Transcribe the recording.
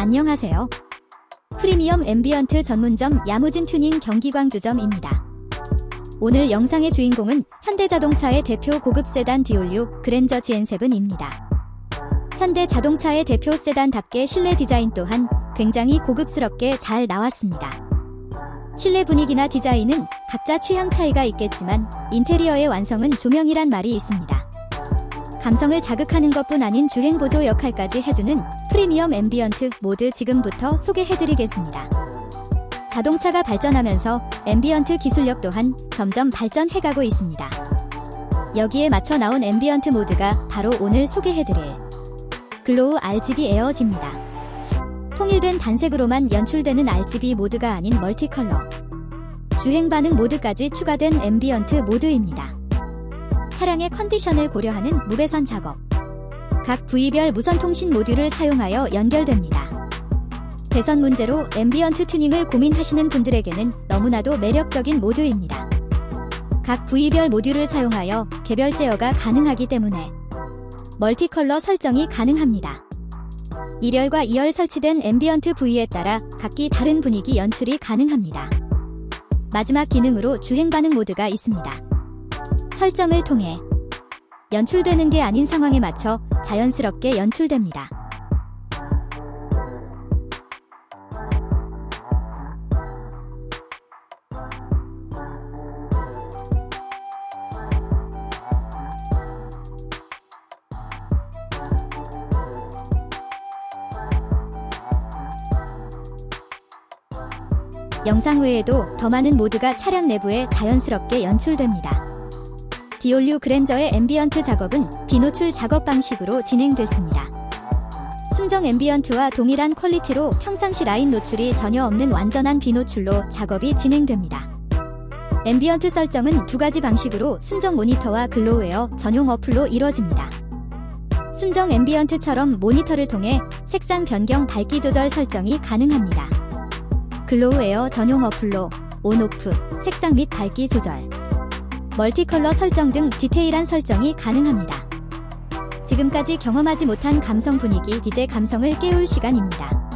안녕하세요. 프리미엄 앰비언트 전문점 야무진 튜닝 경기광주점입니다. 오늘 영상의 주인공은 현대자동차의 대표 고급 세단 디올류 그랜저 GN7입니다. 현대자동차의 대표 세단답게 실내 디자인 또한 굉장히 고급스럽게 잘 나왔습니다. 실내 분위기나 디자인은 각자 취향 차이가 있겠지만 인테리어의 완성은 조명이란 말이 있습니다. 감성을 자극하는 것뿐 아닌 주행 보조 역할까지 해주는 프리미엄 앰비언트 모드 지금부터 소개해드리겠습니다. 자동차가 발전하면서 앰비언트 기술력 또한 점점 발전해가고 있습니다. 여기에 맞춰 나온 앰비언트 모드가 바로 오늘 소개해드릴 글로우 RGB 에어지입니다. 통일된 단색으로만 연출되는 RGB 모드가 아닌 멀티 컬러 주행 반응 모드까지 추가된 앰비언트 모드입니다. 차량의 컨디션을 고려하는 무배선 작업. 각 부위별 무선 통신 모듈을 사용하여 연결됩니다. 배선 문제로 앰비언트 튜닝을 고민하시는 분들에게는 너무나도 매력적인 모드입니다. 각 부위별 모듈을 사용하여 개별 제어가 가능하기 때문에 멀티컬러 설정이 가능합니다. 1열과 2열 설치된 앰비언트 부위에 따라 각기 다른 분위기 연출이 가능합니다. 마지막 기능으로 주행 반응 모드가 있습니다. 설정을 통해 연출되는 게 아닌 상황에 맞춰 자연스럽게 연출됩니다. 영상 외에도 더 많은 모드가 차량 내부에 자연스럽게 연출됩니다. 디올류 그랜저의 앰비언트 작업은 비노출 작업 방식으로 진행됐습니다. 순정 앰비언트와 동일한 퀄리티로 평상시 라인 노출이 전혀 없는 완전한 비노출로 작업이 진행됩니다. 앰비언트 설정은 두 가지 방식으로 순정 모니터와 글로우웨어 전용 어플로 이루어집니다. 순정 앰비언트처럼 모니터를 통해 색상 변경 밝기 조절 설정이 가능합니다. 글로우웨어 전용 어플로 온오프, 색상 및 밝기 조절, 멀티컬러 설정 등 디테일한 설정이 가능합니다. 지금까지 경험하지 못한 감성 분위기 이제 감성을 깨울 시간입니다.